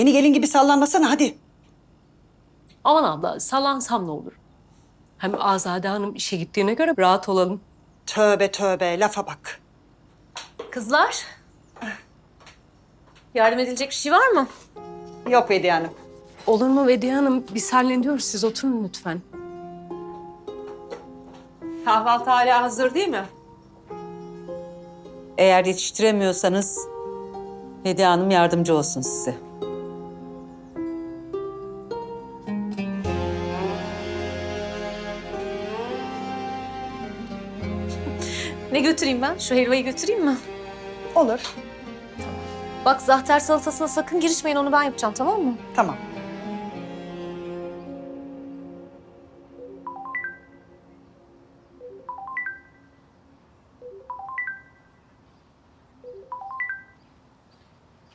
Yeni gelin gibi sallanmasana hadi. Aman abla sallansam ne olur? Hem Azade Hanım işe gittiğine göre rahat olalım. Tövbe tövbe lafa bak. Kızlar. Yardım edilecek bir şey var mı? Yok Vediye Hanım. Olur mu Vediye Hanım? Biz hallediyoruz. Siz oturun lütfen. Kahvaltı hala hazır değil mi? Eğer yetiştiremiyorsanız Hediye Hanım yardımcı olsun size. Götüreyim ben? Şu helvayı götüreyim mi? Olur. Bak zahter salatasına sakın girişmeyin onu ben yapacağım tamam mı? Tamam.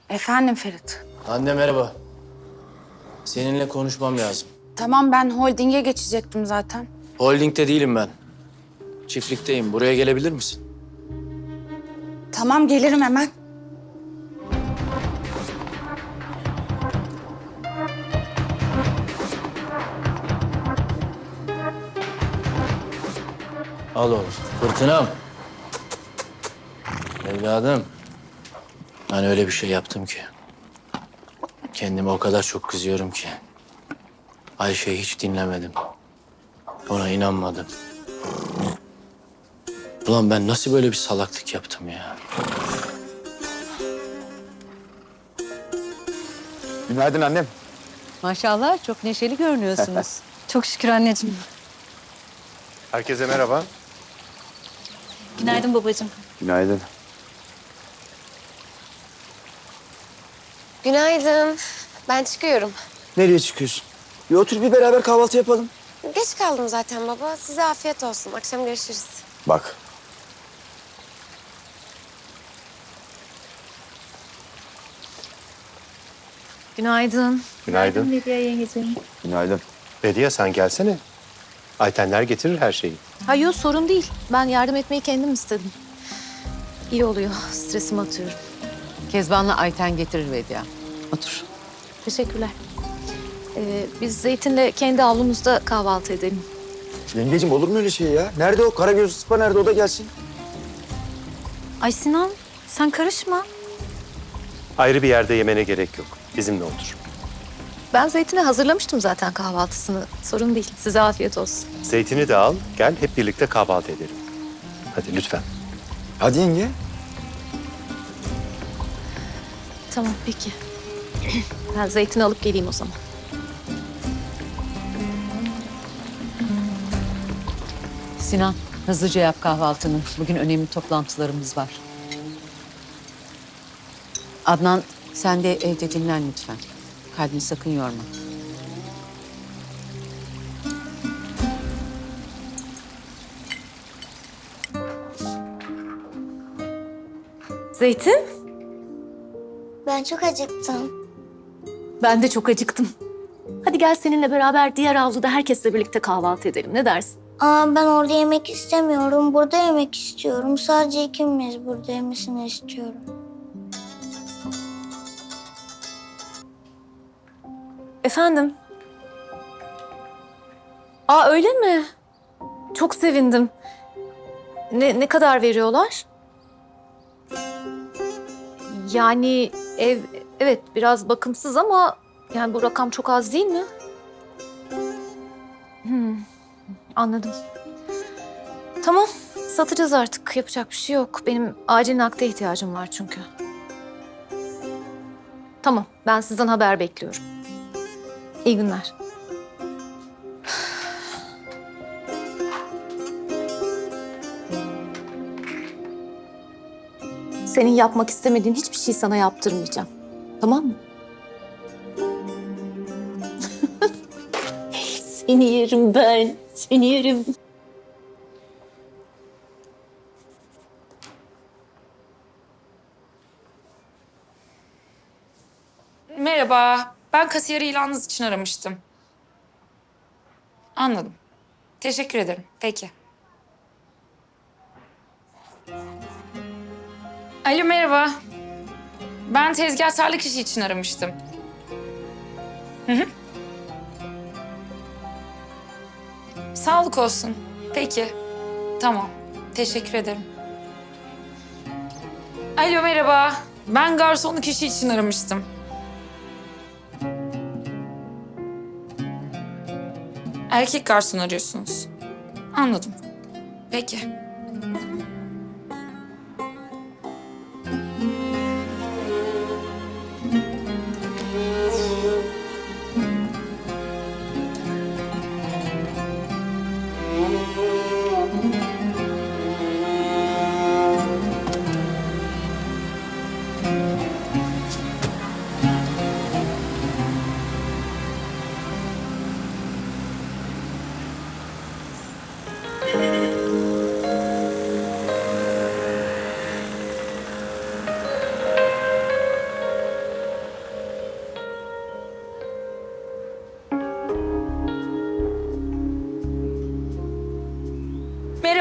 Efendim Ferit. Anne merhaba. Seninle konuşmam lazım. Tamam ben holdinge geçecektim zaten. Holding'de değilim ben. Çiftlikteyim. Buraya gelebilir misin? Tamam gelirim hemen. Al oğlum. Fırtınam. Evladım. Ben öyle bir şey yaptım ki. Kendime o kadar çok kızıyorum ki. Ayşe'yi hiç dinlemedim. Ona inanmadım. Ulan ben nasıl böyle bir salaklık yaptım ya? Günaydın annem. Maşallah çok neşeli görünüyorsunuz. Çok şükür anneciğim. Herkese merhaba. Günaydın babacığım. Günaydın. Günaydın. Ben çıkıyorum. Nereye çıkıyorsun? Bir otur bir beraber kahvaltı yapalım. Geç kaldım zaten baba. Size afiyet olsun. Akşam görüşürüz. Bak. Günaydın. Günaydın. Medya yengeciğim. Günaydın. Bediye sen gelsene. Aytenler getirir her şeyi. Ha yok sorun değil. Ben yardım etmeyi kendim istedim. İyi oluyor. Stresimi atıyorum. Kezban'la Ayten getirir Vedia. Otur. Teşekkürler. Ee, biz Zeytin'le kendi avlumuzda kahvaltı edelim. Yengecim olur mu öyle şey ya? Nerede o? Karagöz Sıpa nerede? O da gelsin. Ay Sinan sen karışma. Ayrı bir yerde yemene gerek yok. Bizimle otur. Ben Zeytin'e hazırlamıştım zaten kahvaltısını. Sorun değil. Size afiyet olsun. Zeytini de al, gel hep birlikte kahvaltı edelim. Hadi lütfen. Hadi yenge. Tamam peki. Ben Zeytin'i alıp geleyim o zaman. Sinan hızlıca yap kahvaltını. Bugün önemli toplantılarımız var. Adnan sen de evde dinlen lütfen. Kalbini sakın yorma. Zeytin? Ben çok acıktım. Ben de çok acıktım. Hadi gel seninle beraber diğer avluda herkesle birlikte kahvaltı edelim. Ne dersin? Aa, ben orada yemek istemiyorum. Burada yemek istiyorum. Sadece ikimiz burada yemesini istiyorum. Efendim? Aa öyle mi? Çok sevindim. Ne, ne kadar veriyorlar? Yani ev evet biraz bakımsız ama yani bu rakam çok az değil mi? Hmm, anladım. Tamam satacağız artık yapacak bir şey yok. Benim acil nakde ihtiyacım var çünkü. Tamam ben sizden haber bekliyorum. İyi günler. Senin yapmak istemediğin hiçbir şey sana yaptırmayacağım. Tamam mı? Seni yerim ben. Seni yerim. Merhaba. Ben kasiyer ilanınız için aramıştım. Anladım. Teşekkür ederim. Peki. Alo merhaba. Ben tezgahtarlık işi için aramıştım. Sağlık olsun. Peki. Tamam. Teşekkür ederim. Alo merhaba. Ben garsonluk işi için aramıştım. Erkek garson arıyorsunuz. Anladım. Peki.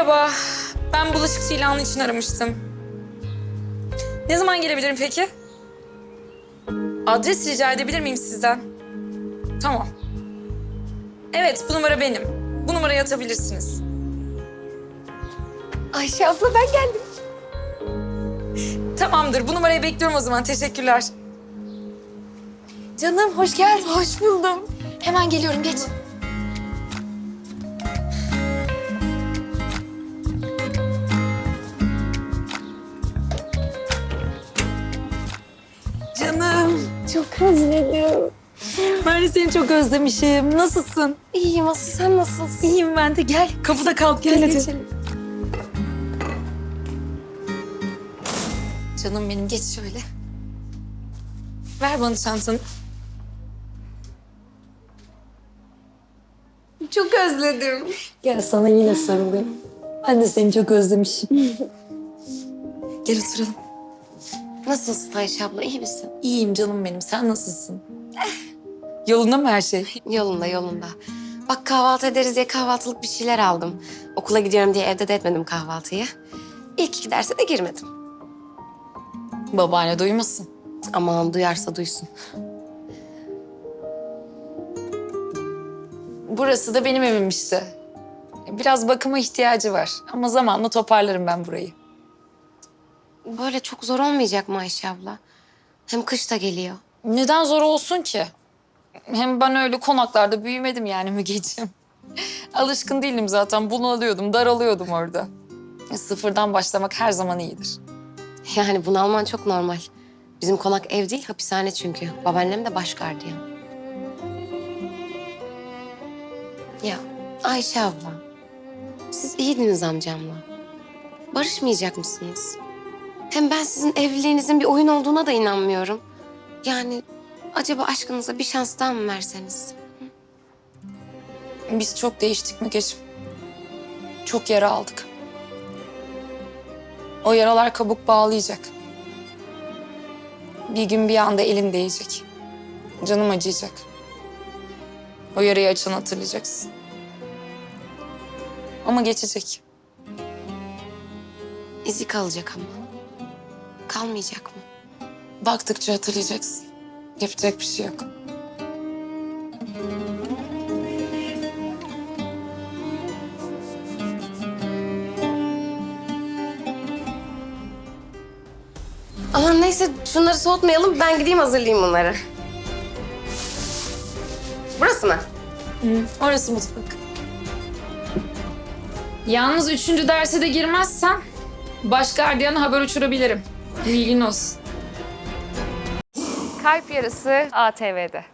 Merhaba. Ben bulaşıkçı ilanı için aramıştım. Ne zaman gelebilirim peki? Adres rica edebilir miyim sizden? Tamam. Evet, bu numara benim. Bu numaraya atabilirsiniz. Ayşe abla ben geldim. Tamamdır, bu numarayı bekliyorum o zaman. Teşekkürler. Canım hoş geldin. Hoş buldum. Hemen geliyorum geç. Çok özledim. Ben de seni çok özlemişim. Nasılsın? İyiyim Aslı sen nasılsın? İyiyim ben de. Gel. Kapıda kal. Gel, hadi. geçelim. Canım benim geç şöyle. Ver bana çantanı. Çok özledim. Gel sana yine sarılayım. Ben de seni çok özlemişim. Gel oturalım. Nasılsın Ayşe abla iyi misin? İyiyim canım benim. Sen nasılsın? Yolunda mı her şey? Yolunda yolunda. Bak kahvaltı ederiz diye kahvaltılık bir şeyler aldım. Okula gidiyorum diye evde de etmedim kahvaltıyı. İlk iki derse de girmedim. Babaanne duymasın. Aman duyarsa duysun. Burası da benim evim işte. Biraz bakıma ihtiyacı var. Ama zamanla toparlarım ben burayı. Böyle çok zor olmayacak mı Ayşe abla? Hem kış da geliyor. Neden zor olsun ki? Hem ben öyle konaklarda büyümedim yani Mügeciğim. Alışkın değilim zaten. Bunalıyordum, daralıyordum orada. Sıfırdan başlamak her zaman iyidir. Yani bunalman çok normal. Bizim konak ev değil, hapishane çünkü. Babaannem de baş gardiyan. Ya Ayşe abla, siz iyiydiniz amcamla. Barışmayacak mısınız? Hem ben sizin evliliğinizin bir oyun olduğuna da inanmıyorum. Yani acaba aşkınıza bir şans daha mı verseniz? Biz çok değiştik Mügeciğim. Çok yara aldık. O yaralar kabuk bağlayacak. Bir gün bir anda elim değecek. Canım acıyacak. O yarayı açan hatırlayacaksın. Ama geçecek. İzi kalacak ama. Kalmayacak mı? Baktıkça hatırlayacaksın. Yapacak bir şey yok. Aman neyse şunları soğutmayalım. Ben gideyim hazırlayayım bunları. Burası mı? Orası mutfak. Yalnız üçüncü derse de girmezsen baş gardiyana haber uçurabilirim. Bilgin. Kalp Yarısı ATV'de.